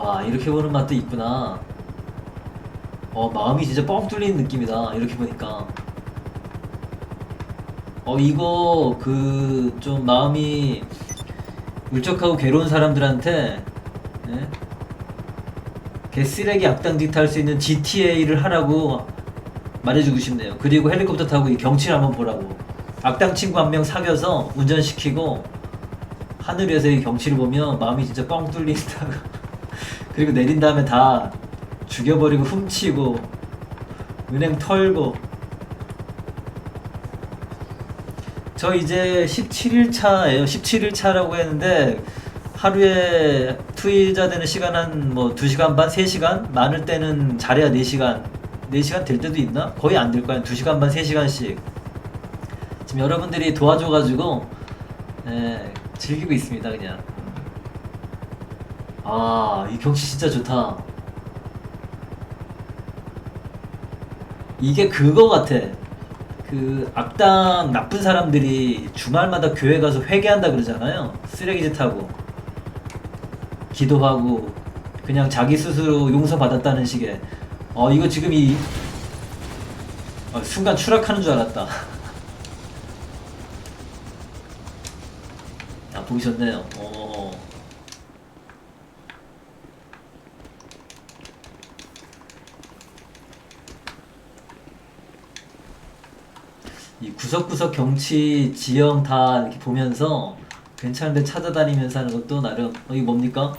와 이렇게 보는 맛도 있구나. 어 마음이 진짜 뻥 뚫리는 느낌이다. 이렇게 보니까. 어 이거 그 좀 마음이 울적하고 괴로운 사람들한테 예? 개쓰레기 악당짓 할수 있는 GTA를 하라고 말해주고 싶네요. 그리고 헬리콥터 타고 이 경치를 한번 보라고. 악당 친구 한 명 사귀어서 운전시키고 하늘 위에서 이 경치를 보면 마음이 진짜 뻥 뚫린다. 그리고 내린 다음에 다 죽여버리고 훔치고 은행 털고 저 이제 17일 차예요. 17일 차라고 했는데 하루에 투자되는 시간 한 뭐 2시간 반, 3시간? 많을 때는 잘해야 4시간. 4시간 될 때도 있나? 거의 안 될 거야. 2시간 반, 3시간씩. 지금 여러분들이 도와줘가지고 예, 즐기고 있습니다, 그냥. 아, 이 경치 진짜 좋다. 이게 그거 같아. 그 악당 나쁜 사람들이 주말마다 교회 가서 회개한다 그러잖아요. 쓰레기짓 하고 기도하고 그냥 자기 스스로 용서받았다는 식의. 어 이거 지금 이 어, 순간 추락하는 줄 알았다. 아 보기 좋네요. 어. 이 구석구석 경치 지형 다 이렇게 보면서 괜찮은데 찾아다니면서 하는 것도 나름 어, 이게 뭡니까?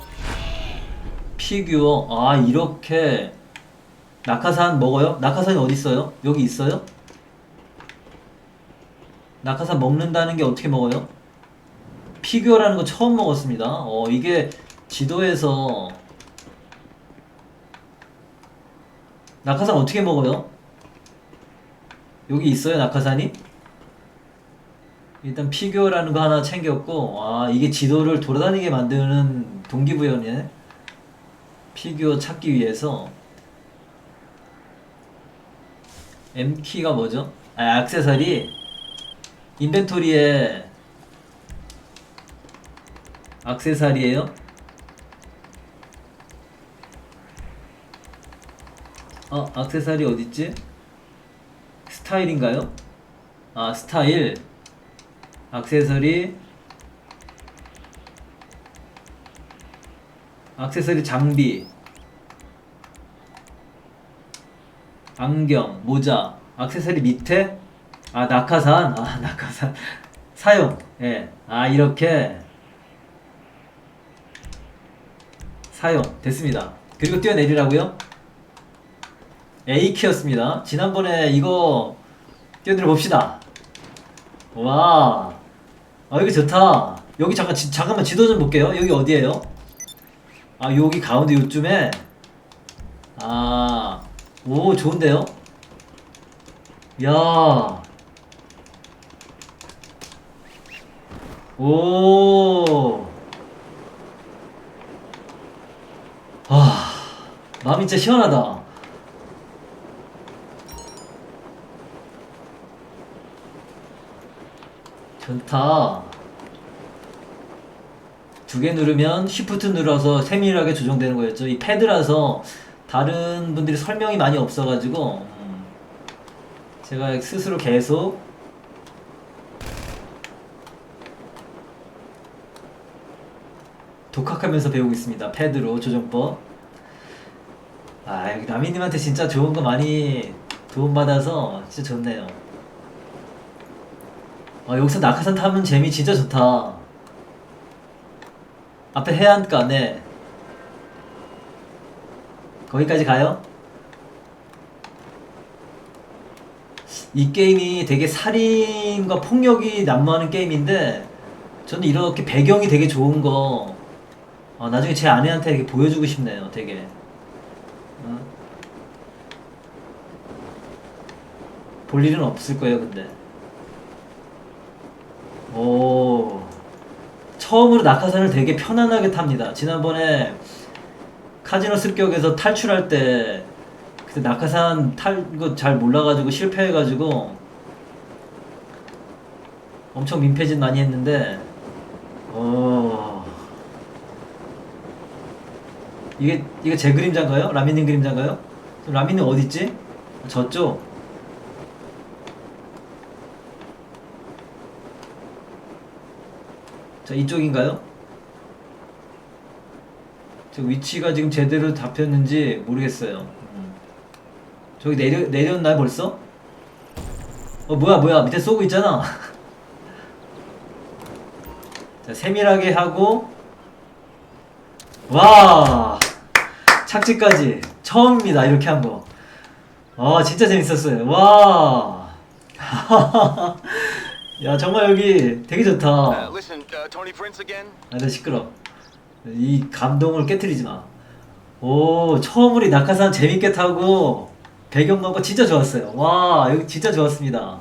피규어 아 이렇게 낙하산 먹어요? 낙하산이 어디 있어요? 여기 있어요? 낙하산 먹는다는 게 어떻게 먹어요? 피규어라는 거 처음 먹었습니다. 어 이게 지도에서 낙하산 어떻게 먹어요? 여기 있어요 낙하산이? 일단 피규어라는 거 하나 챙겼고 아 이게 지도를 돌아다니게 만드는 동기부여네 피규어 찾기 위해서 M키가 뭐죠? 아 액세서리 인벤토리에 액세서리에요? 어 액세서리 어딨지? 스타일인가요? 아 스타일. 액세서리. 액세서리 장비. 안경 모자. 액세서리 밑에? 아 낙하산. 아 낙하산. 사용. 예아 이렇게. 사용. 됐습니다. 그리고 뛰어내리라고요? A키였습니다. 지난번에 이거 뛰어들어 봅시다. 와, 아 여기 좋다. 여기 잠깐 지, 잠깐만 지도 좀 볼게요. 여기 어디예요? 아 여기 가운데 요쯤에 아, 오 좋은데요? 야, 오, 아, 마음이 진짜 시원하다. 좋다. 두 개 누르면 Shift 눌러서 세밀하게 조정되는 거였죠. 이 패드라서 다른 분들이 설명이 많이 없어가지고 음, 제가 스스로 계속 독학하면서 배우고 있습니다. 패드로 조정법. 아, 여기 라미님한테 진짜 좋은 거 많이 도움받아서 진짜 좋네요. 아, 여기서 낙하산 타면 재미 진짜 좋다. 앞에 해안가, 네. 거기까지 가요? 이 게임이 되게 살인과 폭력이 난무하는 게임인데, 저는 이렇게 배경이 되게 좋은 거, 어, 나중에 제 아내한테 이렇게 보여주고 싶네요, 되게. 어? 볼 일은 없을 거예요, 근데. 오. 처음으로 낙하산을 되게 편안하게 탑니다. 지난번에 카지노 습격에서 탈출할 때 그때 낙하산 탈거잘 몰라가지고 실패해가지고 엄청 민폐짓 많이 했는데 오. 이게 이게 제 그림자인가요? 라미님 그림자인가요? 라미님 어디 있지? 저쪽. 자 이쪽인가요? 저 위치가 지금 제대로 잡혔는지 모르겠어요. 음. 저기 내려 내렸나요 벌써? 어 뭐야 뭐야 밑에 쏘고 있잖아. 자 세밀하게 하고 와 착지까지 처음입니다 이렇게 한 거. 아 진짜 재밌었어요. 와. 야 정말 여기 되게 좋다. Uh, listen, uh, Tony Prince again? 아, 나 시끄러. 이 감동을 깨뜨리지 마. 오, 처음 우리 낙하산 재밌게 타고 배경광고 진짜 좋았어요. 와, 여기 진짜 좋았습니다.